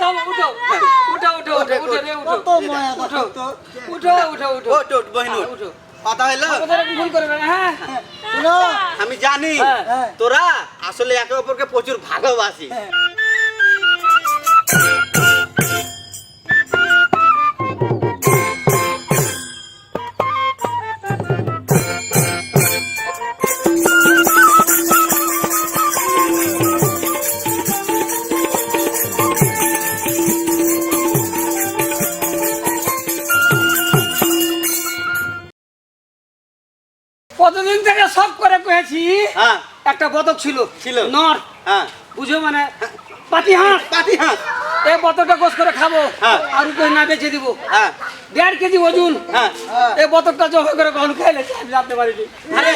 থামো উঠো উঠো উঠো উঠো উঠো রে উঠো কত মায়া উঠো কত উঠো উঠো উঠো ও টোট বহিনুর হ্যাঁ, উঠো। কথা হইল? কথা ভুল করবে না হ্যাঁ? আমি জানি। হ্যাঁ। হ্যাঁ। তোরা আসলে একে অপরকে প্রচুর ভালোবাসি ছিল। নর। হ্যাঁ। বুঝো মানে পাতি হাঁস পাতি হাঁস এই বতরটা গোস করে খাব হ্যাঁ। আর উপরে না বেঁচে দিব। হ্যাঁ। দেড় কেজি ওজন। হ্যাঁ। এই বতকটা জমা করে কখন খাইলে আমি জানতে পারিনি। আরে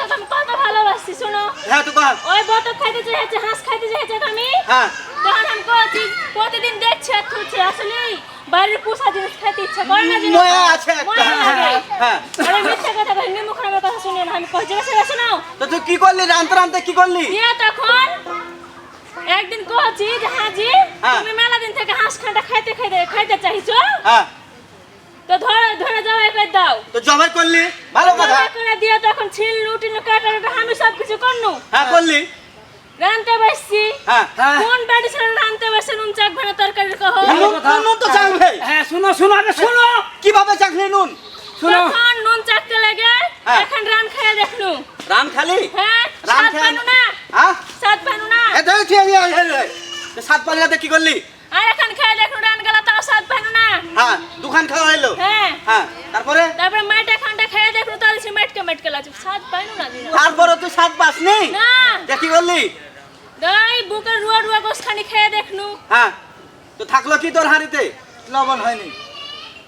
কথা কত ভালোবাসছি শোনো। হ্যাঁ তো ওই বতর খাইতে চাইছে হাঁস খাইতে চাইছে আমি? হ্যাঁ। তখন আমি কইছি প্রতিদিন দেখছি আর থুছি আসলে বাড়ির পোষা জিনিস খাইতে ইচ্ছা করে না জিনিস ময়া আছে একটা। হ্যাঁ আরে মিথ্যা কথা ভাই নিমুখ আমার কথা শুনিও না। আমি কই জিজ্ঞাসা করে শোনাও তো তুই কি করলি? রানতে রানতে কি করলি? দিয়ে তখন একদিন কইছি যে হাজি হ্যাঁ। তুমি মেলা দিন থেকে হাঁস খাঁটা খাইতে খাইতে খাইতে চাইছো? হ্যাঁ। তো ধরে ধরে যাও একবার দাও। তো জবাই করলি? ভালো কথা। করে দিয়ে তখন ছিল লুটিনো কাটা আমি সব কিছু করনু। হ্যাঁ করলি। রানতে বসছি হ্যাঁ হ্যাঁ। কোন বাড়ি ছিল রানতে বসে নুন চাক ভানা তরকারি কহ? ভালো নুন তো চাকবে হ্যাঁ শুনো শুনো আগে শুনো। কীভাবে চাকলি নুন? শুনো। তখন নুন চাকতে লাগে হ্যাঁ। এখন রান খাইয়া দেখনু রান খালি? হ্যাঁ রান সাত খায় পানু না। হ্যাঁ? সাত পানু না। এ তুই ঠিক আছে সাত পালিয়াতে কি করলি? আর এখন খাইয়া দেখনু রান গেলা তাও সাত পানু না। হ্যাঁ দোকান খাওয়া হইল। হ্যাঁ। হ্যাঁ তারপরে? তারপরে মাইটা খানটা খাইয়া দেখনু তাহলে সে মাইটকে মাইটকে লাগছে। সাত পানু না তারপরে তুই সাত পাস নেই না করলি? দাই বুকের রুয়া রুয়া গোসখানি খেয়ে দেখনু। হ্যাঁ তো থাকল কি তোর হাড়িতে? লবণ হয়নি।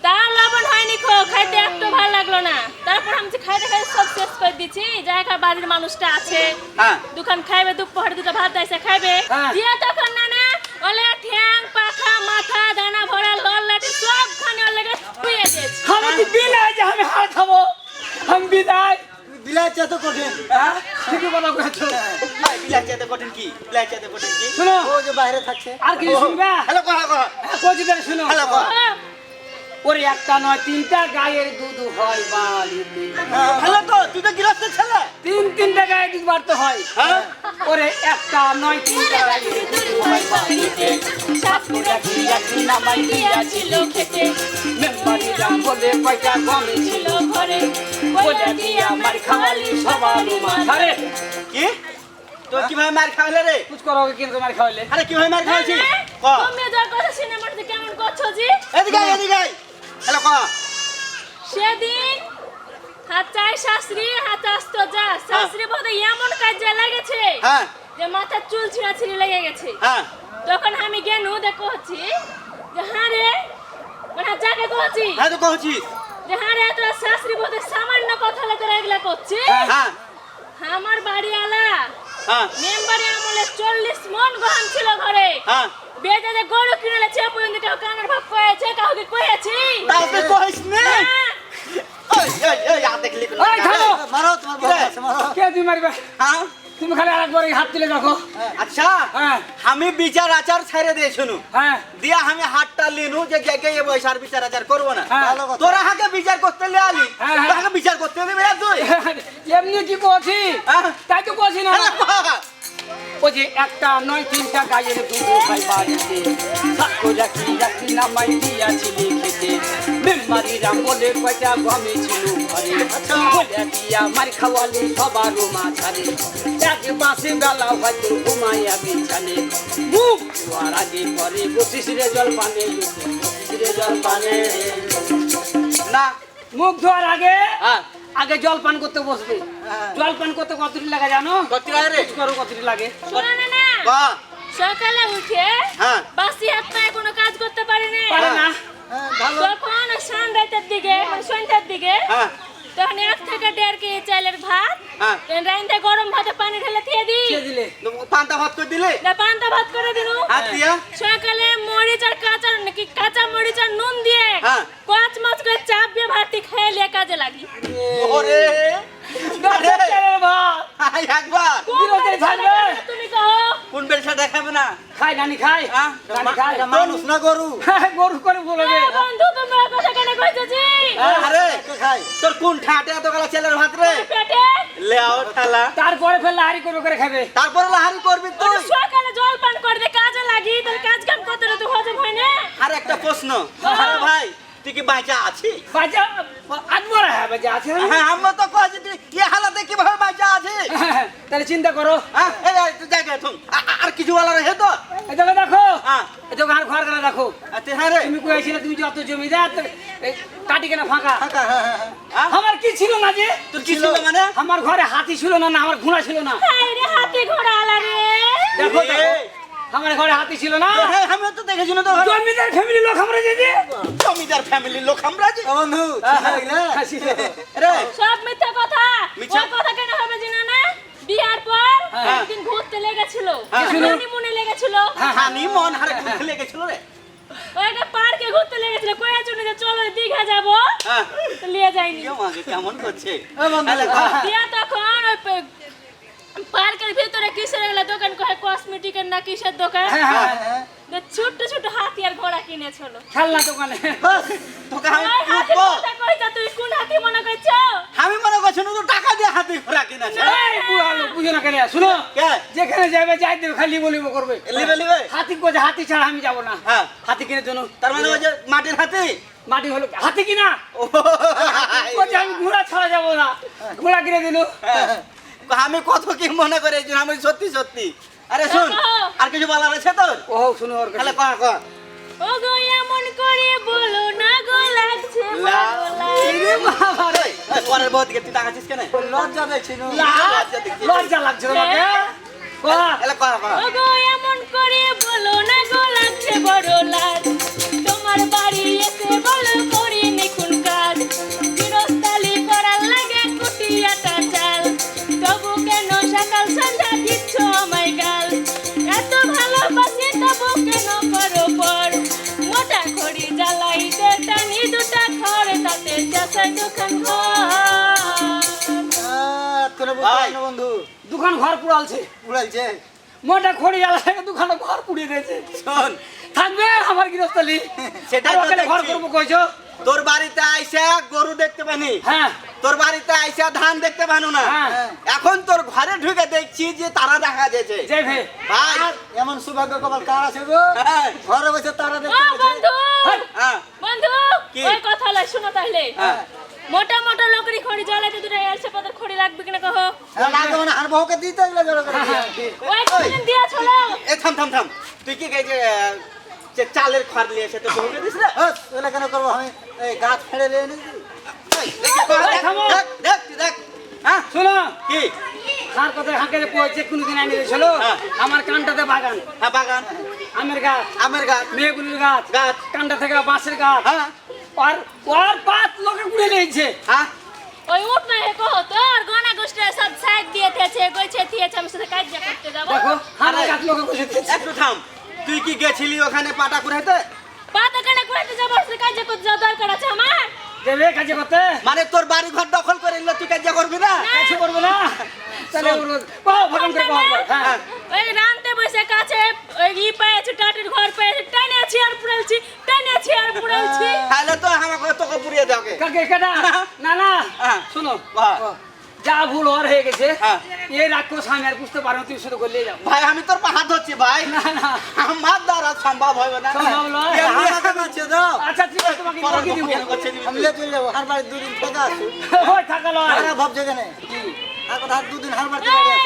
তা লবণ হয়নি খো খাইতে একটু ভালো লাগল না। তারপর আমি যে খাইতে খাইতে সব শেষ করে দিচ্ছি জায়গা বাড়ির মানুষটা আছে। হ্যাঁ। দোকান খাইবে দুপুর দুটো ভাত দিয়েছে খাইবে। হ্যাঁ। দিয়ে তখন না না ওলে ঠ্যাং পাখা মাথা দানা ভরা লল লাঠি সব খানে ওর লেগে শুয়ে দিয়েছে। আমি কি বিলাই যে আমি হার খাব? আমি বিদায় বিলাইছে তো কঠিন। হ্যাঁ? ঠিকই কথা কয়েছো ভাই, কঠিন কি? বিলাইচি কঠিন কি? শুনো। ও যে বাইরে থাকছে। আর কিছু শুনবে? হ্যালো কহ কহ। হ্যাঁ, কইছি শুনো। হ্যালো কহ। ওরে একটা নয় তিনটা গায়ের দুধ হয় বাড়িতে। হ্যালো তো তুই তো গৃহস্থ ছেলে। তিন তিনটা গায়ে দুধ বাড়তে হয়। হ্যাঁ? ওরে একটা নয় তিনটা গায়ের দুধ হয় বাড়িতে। সাতপুরা কি নামাই দিয়াছিল খেতে। মেম্বারি বলে কয়টা কমে ছিল ছিল ঘরে। বলে দিয়ে আমার খাওয়ালি সবার মাথারে কি? তো কীভাবে মার খাওয়ালে রে? কুচ করো কিন্তু মার খাওয়াইলে। আরে কীভাবে মার খাওয়াছি ক? তুমি যার কথা সিনেমার দিকে কেমন করছ জি? এদিকে এদিকে। হ্যালো ক? সেদিন হাত চাই শাস্ত্রী হাত আসতো যা। শাস্ত্রী বোধ এমন কাজে লেগেছে হ্যাঁ। যে মাথার চুল ছিঁড়া ছিঁড়ি লেগে গেছে। হ্যাঁ। তখন আমি গেনু দেখো হচ্ছি যে হ্যাঁ রে মানে যাকে কহছি? হ্যাঁ তো কহছিস যে হ্যাঁ রে তোরা শাস্ত্রী বোধ সামান্য কথা লেগে এগুলা করছি হ্যাঁ আমার বাড়ি আলা হ্যাঁ। মেম্বারে আমলে চল্লিশ মন গহন ছিল ঘরে। হ্যাঁ। বেজে গরু কিনে লেছে পর্যন্ত কেউ কানের ভাব কয়েছে কাউকে কয়েছি। কহিস নে। হ্যাঁ। তুমি হ্যাঁ। খালি আরেকবার হাত তুলে রাখো আচ্ছা। হ্যাঁ। আমি বিচার আচার ছেড়ে দিয়ে শুনু। হ্যাঁ। দিয়া আমি হাতটা লিনু যে কে কে বয়স আর বিচার আচার করব না। ভালো কথা। তোরা হাকে বিচার করতে বিচার করতে দেবে তুই এমনি কি করছি ও যে একটা নয়, তিনটা গায়ের দুধ খাই বাড়িতে। সাক্ষ্য রাখি রাখি নামাই দিয়াছিলি খেতে মেম্বারি রাম বলে কয়টা গমে ছিল ঘরে। বলে দিয়া, মার খাওয়ালি সবার মাঝারে। এক বাসে বেলা হয়তো ঘুমাইয়া বিছানে। মুখ ধোয়ার আগে পরে বসিস রে জল পানে বসিস রে জল পানে মুখ ধোয়ার আগে হ্যাঁ। আগে জল পান করতে বসবে। হ্যাঁ। জল পান করতে কতটি লাগে জানো? কত লাগে রে? করো কতটি লাগে? শোনো না না সকালে উঠে হ্যাঁ। বাসি হাত পায়ে কোনো কাজ করতে পারি না। পারে না। ভালো। তখন সান রাতের দিকে মানে সন্ধ্যার দিকে তখন এক থেকে দেড় কেজি চাইলের ভাত হ্যাঁ। রাইন্দা গরম ভাতে পানি ঢেলে দিয়ে দি দিলে। পান্তা ভাত করে দিলে? না পান্তা ভাত করে দিনু। সকালে মরিচ আর কাঁচা নাকি কাঁচা মরিচ আর নুন দিয়ে কচ পাঁচ মাছ করে চাপ দিয়ে ভাতটি খেয়ে লিয়ে কাজে লাগি। ওরে! একবার। কোন বিরোধী বেলচা তুমি কहो কোন বেলসা দেখাবে না? খাই নানি খাই। হ্যাঁ? নানি খাই। মানুষ না গরু? গরু করে বলবে বন্ধু তুমি কথা কেন কইতেছি আরে খাই। তোর কোন ঠাটে এত গলা ছেলের ভাত রে? পেটে? লেও ঠালা। তারপরে ফেললে হারি করে করে খাবে। তারপরে লাহারি করবি তুই। ওটা সকালে জল পান করে দে কাজে লাগি তাহলে কাজ কাম করতে তো হজম হয় না? আর একটা প্রশ্ন। আরে ভাই তুই কি বাঁচা আছিস? বাজা আদমর হ্যাঁ বাজা আছে হ্যাঁ আমরা তো কয়েছি তুই কি হালাতে কীভাবে বাঁচা আছিস? তাহলে চিন্তা করো। হ্যাঁ আর কিছু বলার হে তো? এই দেখো হ্যাঁ। এই আর ঘর গেলে দেখো। হ্যাঁ রে। তুমি কয়েছিলে তুমি যত জমিদার কাটি কেনা ফাঁকা। ফাঁকা হ্যাঁ হ্যাঁ হ্যাঁ। হ্যাঁ? আমার কি ছিল না যে? তোর কি ছিল মানে? আমার ঘরে হাতি ছিল না না আমার ঘোড়া ছিল না। হাতে ঘোড়া আলা রে। দেখো দেখো। আমার ঘরে হাতি ছিল না? হ্যাঁ আমি তো দেখেছি না তো জমিদার ফ্যামিলি লোক আমরা যে জমিদার ফ্যামিলির লোক আমরা যে বন্ধু হাসি রে। সব মিথ্যা কথা। মিথ্যা? ওই কথা কেন হবে জানা না? বিয়ার পর হ্যাঁ। একদিন ঘুরতে লেগেছিল। হ্যাঁ। মনে লেগেছিল। হানি মন হারে ঘুরতে লেগেছিল রে। ওই একটা পার্কে ঘুরতে লেগেছিল। কয়া চুনে যে চলো দীঘা যাব। হ্যাঁ। লিয়ে যায়নি। কেউ আগে কেমন করছে। বন্ধু। দিয়া তখন ওই পে- পার্কের ভিতরে কিসের এগুলা দোকান? কয় কসমেটিকের না কিসের দোকান? হ্যাঁ হ্যাঁ হ্যাঁ। ছোট ছোট হাতি আর ঘোড়া কিনেছিল খেলনা দোকানে। তুই কোন হাতি মনে করছ? আমি মনে করছি না তো টাকা দিয়ে হাতে ঘোরা কিনেছে। এই বুড়া লোক বুঝো না কেন শুনো। কে? যেখানে যাবে যাই দেবে খালি বলিব করবে। লিবে লিবে? হাতি কোথায় হাতি ছাড়া আমি যাব না। হ্যাঁ। হাতি কিনে জন্য। তার মানে ওই যে মাটির হাতে? মাটি হলো হাতি কিনা? ও, বলছে আমি ঘোড়া ছাড়া যাব না। ঘোড়া কিনে দিল। হ্যাঁ। আমি কত কি মনে করে আমি সত্যি সত্যি। আরে শুন আর কিছু বলার আছে তোর? ও শুনো ওর তাহলে কাছে কর কর। ও গো এমন করে বলো না গো লাগছে এরে বাবা রে। পরের টাকাছিস কেন? লজ্জা দেখছি লজ্জা লাগছে তোমাকে ও গো এমন করে বলো না গো লাগছে বড় লাজ। তোমার ঘর পুড়ালছে। উড়াইছে মোটা খড়ি জ্বালায় দোকানে ঘর পুড়িয়ে দিয়েছে। শোন। থাকবে আমার গৃহস্থলী। তো ঘর। করব কইছো? তোর বাড়িতে আইসা গরু দেখতে পানি হ্যাঁ। তোর বাড়িতে আইসা ধান দেখতে পানো না? হ্যাঁ। এখন তোর ঘরে ঢুকে দেখছি যে তারা দেখা যাচ্ছে ভাই। ভাই এমন সৌভাগ্য কপাল কার আছে গো? হ্যাঁ, ঘরে বসে তারা দেখতে বন্ধু! হ্যাঁ, বন্ধু! ওই কথা লাই শোনো তাহলে। মোটা মোটা লোকরি খড়ি জ্বালাতে দুটো এলসে পাতার খড়ি লাগবে কিনা কহ? আর বউকে দিতে এ থাম থাম থাম। তুই কি যে যে চালের খড় নিয়ে এসে তো বহুকে দিস না কেন করব? আমি এই গাছ ফেড়ে নিয়ে দেখি, দেখ, হ্যাঁ? শোনো। কি? তার কথা হাঁকে পৌঁছে কোনোদিন আনি দিয়েছিল হ্যাঁ। আমার কানটাতে বাগান। হ্যাঁ বাগান। আমের গাছ। আমের গাছ। মেয়েগুলির গাছ। গাছ। কানটা থেকে বাঁশের গাছ। হ্যাঁ। আর ওর পাত লোকে কুড়ে নিয়েছে। হ্যাঁ। ওই উঠ না হে কহ তোর গনা গোষ্ঠী সব সাইড দিয়ে থেছে কইছে থিয়েছে আমি সাথে কাজ করতে যাব। দেখো হারা আরে। গাছ লোকে দিয়েছে। একটু থাম। তুই কি গেছিলি ওখানে পাটা কুড়াইতে? পাতা কানে করতে যাব সাথে কাজ করতে যাওয়া দরকার আছে আমার। দেবে কাজে করতে? মানে তোর বাড়ি ঘর দখল করে নিলে তুই কাজ করবি না? কাছে করব না? কহ ভাগন করে কহ হ্যাঁ। ওই রানতে বসে কাছে ওই ই পেয়েছে টাটির ঘর পেয়েছে টানেছি আর পুড়ালছি টানেছি আর পুড়ালছি তাহলে তো আমাকে তোকে পুড়িয়ে দেবে কাকে কেটা না না হ্যাঁ। শোনো। যা ভুল ওর হয়ে গেছে। হ্যাঁ। এই রাক্ষস আমি আর বুঝতে পারব তুই শুধু করলে যাও ভাই আমি তোর পা হাত ধরছি ভাই। না না। আমার দ্বারা সম্ভব হবে না। সম্ভব নয়। দাও আচ্ছা ঠিক আছে তোমাকে বাকি দিব। আমি চলে যাব। হার বাড়ি দুদিন থেকে আসু ওই থাকালো আরে ভাবছে কেন? আর দুদিন বাড়ি? হয়।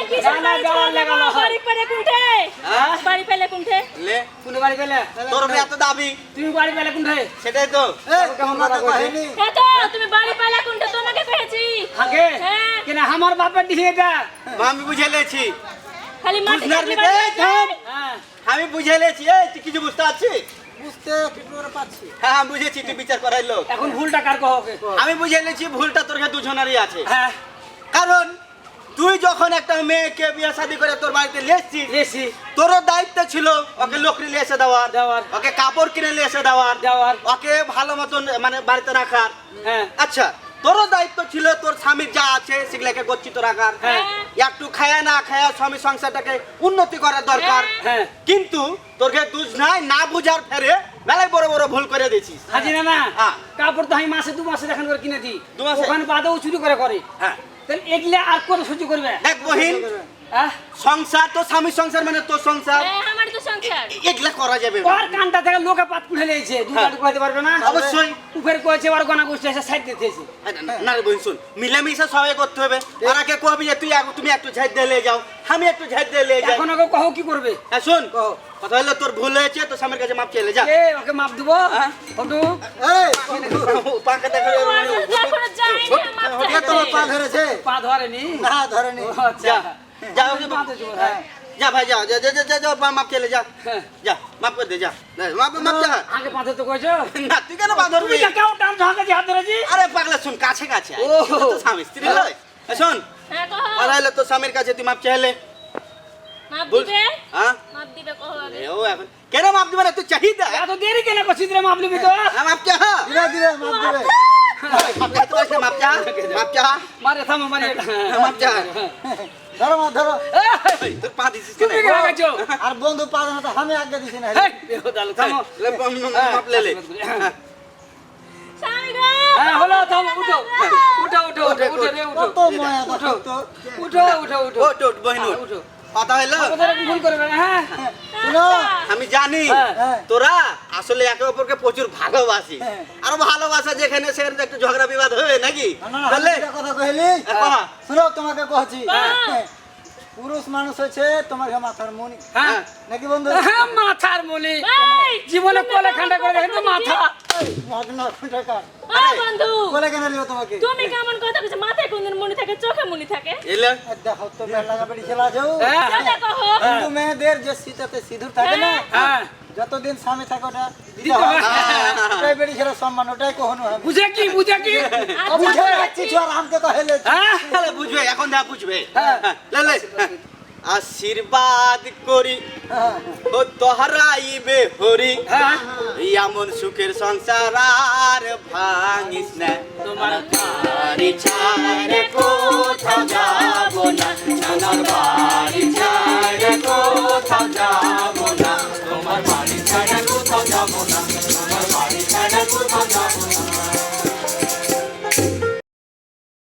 বাড়ি পেলে কোনঠে হ্যাঁ? বাড়ি পেলে কোনঠে লে। কোন বাড়ি পেলে? তোর এত দাবি তুমি বাড়ি পেলে কোনটা সেটাই তো। কেমন কথা কথা কইছে? তুমি বাড়ি পেলে কোনঠে তোমাকে কহেছি থাকে হ্যাঁ। কেন আমার বাপের এটা আমি বুঝে লেছি। খালি মাটি। হ্যাঁ। আমি বুঝে লেছি। এই তুই কিছু বুঝতে পারছিস? বুঝতে করে হ্যাঁ আমি বুঝেছি তুই বিচার করাই লোক এখন ভুলটা কার কহকে আমি বুঝে লেছি ভুলটা তোর কাছে দুজনেরই আছে। হ্যাঁ। কারণ তুই যখন একটা মেয়েকে বিয়ে শাদী করে তোর বাড়িতে লেসছিস এসি তোর দায়িত্ব ছিল ওকে লোকরি নিয়ে এসে দেওয়ার দেওয়ার। ওকে কাপড় কিনে নিয়ে এসে দেওয়ার দেওয়ার। ওকে ভালো মতন মানে বাড়িতে রাখার হ্যাঁ আচ্ছা তোরও দায়িত্ব ছিল তোর স্বামীর যা আছে সেগুলাকে গচ্ছিত রাখার হ্যাঁ। একটু খায়া না খায়া স্বামী সংসারটাকে উন্নতি করার দরকার হ্যাঁ। কিন্তু তোরকে দুজ নাই না বুঝার ফেরে মেলায় বড় বড় ভুল করে দিছিস হাজি না না হ্যাঁ। কাপড় তো আমি মাসে দু মাসে দেখান করে কিনে দিই দু মাসে? ওখানে বাদেও চুরি করে করে হ্যাঁ তাহলে এগুলা আর কত সহ্য করবে? দেখ বহিন সংসার তো স্বামীর সংসার মানে তোর সংসার? হ্যাঁ, আমার তো সংসার। এগুলা করা যাবে ওর কানটা থেকে লোকে পাত খুলে নিয়েছে দু। পারবে না? অবশ্যই। উপরে কয়েছে ওর গনা গোষ্ঠী এসে সাইড দিতেছে না, না রে বোন শুন। সবাই করতে হবে। ওরাকে কবি যে তুই তুমি একটু ঝাঁট দিয়ে নিয়ে যাও। আমি একটু ঝাঁট দিয়ে নিয়ে যাই। এখন ওকে কহ কি করবে? শোন। কহ। কথা হলো তোর ভুল হয়েছে তোর স্বামীর কাছে মাপ চেলে যা। এ ওকে মাপ দেবো? হ্যাঁ? এই দেখো পা ধরেছে। পা ধরেনি? না ধরেনি। আচ্ছা। যা যা আমি পা ধরেছি বোধ হয়। যা ভাই যা যা যা যা, যা যা মাপ চেলে যা হ্যাঁ। যা মাপ করে দে যা যা, মাপ মাপ যা আগে পা ধরতে কয়েছো না তুই কেন পা ধরবি তুমি যা কেউ টান ঝাঁকাছি হাত ধরেছি আরে পাগলা শুন কাছে কাছে আয়। ও। এটা তো স্বামী স্ত্রী লয় এ, শোন হ্যাঁ, কহ। কথা হলো তোর স্বামীর কাছে তুই মাপ চাইলে মাপ বল দিবে? হ্যাঁ মাপ দিবে, কহ আগে। এ, ও এখন কেন মাপ দিবে না তুই চাহিদা এত দেরি কেন করছিস রে মাপ নিবি তো হ্যাঁ, মাপ চা ধীরে ধীরে মাপ দেবে মাপ চা তোর মাপ চা মাপ চা মারে থামো মানে হ্যাঁ, মাপ চা ধরো মা ধরো। এই, তোর পা দিছিস কেন? তুমি কেন গেছো আর বন্ধু পা ধরো তো আমি আগে দিছি না। বেহুদালু, থামো। লে, মাপ- মাপ লে লে। হ্যাঁ। হ্যাঁ হলো থামো উঠো। উঠো উঠো উঠো উঠো রে উঠো। কত ময়া উঠো উঠো। উঠো ওঠ ওঠ বহিন উঠো। কথা হলো কথাটা ভুল করবে না হ্যাঁ। শুনো। আমি জানি। হ্যাঁ। হ্যাঁ। তোরা আসলে একে অপরকে প্রচুর ভালোবাসি। হ্যাঁ। আর ভালোবাসা যেখানে সেখানে তো একটু ঝগড়া বিবাদ হবে নাকি? না, না, না, তাহলে কথা কইলি? শুনো তোমাকে কহছি হ্যাঁ। হ্যাঁ। পুরুষ মানুষ হচ্ছে তোমার ঘরে মাথার মনি হ্যাঁ। নাকি বন্ধু? হ্যাঁ, মাথার ভাই, জীবনে কোলে খান্ডা করে দেখেন তো মাথা। বন্ধু, কেন লিও তোমাকে? তুমি কেমন কথা কইছো? মাথায় কোনদিন মনে থাকে চোখে মনে থাকে? এলে? দেখো তো লাগা খেলা যাও। হ্যাঁ। মেয়েদের যে শীতাতে সিঁদুর থাকে না হ্যাঁ। যতদিন স্বামী থাকে ওটা হয়। ওটাই বেড়ি ছেড়ে সম্মান ওটাই কখনো বুঝে কি বুঝে কি? বুঝে যাচ্ছি তো আমকে কহেলে হ্যাঁ? তাহলে বুঝবে এখন যা বুঝবে। হ্যাঁ। লে, লে। আশীর্বাদ করি ও তোহরাইবে হরি। এমন সুখের সংসার আর ভাঙিস না। তোমার বাড়ি ছাড়ে কোথাও যাব না। আমার বাড়ি ছাড়ে Bye.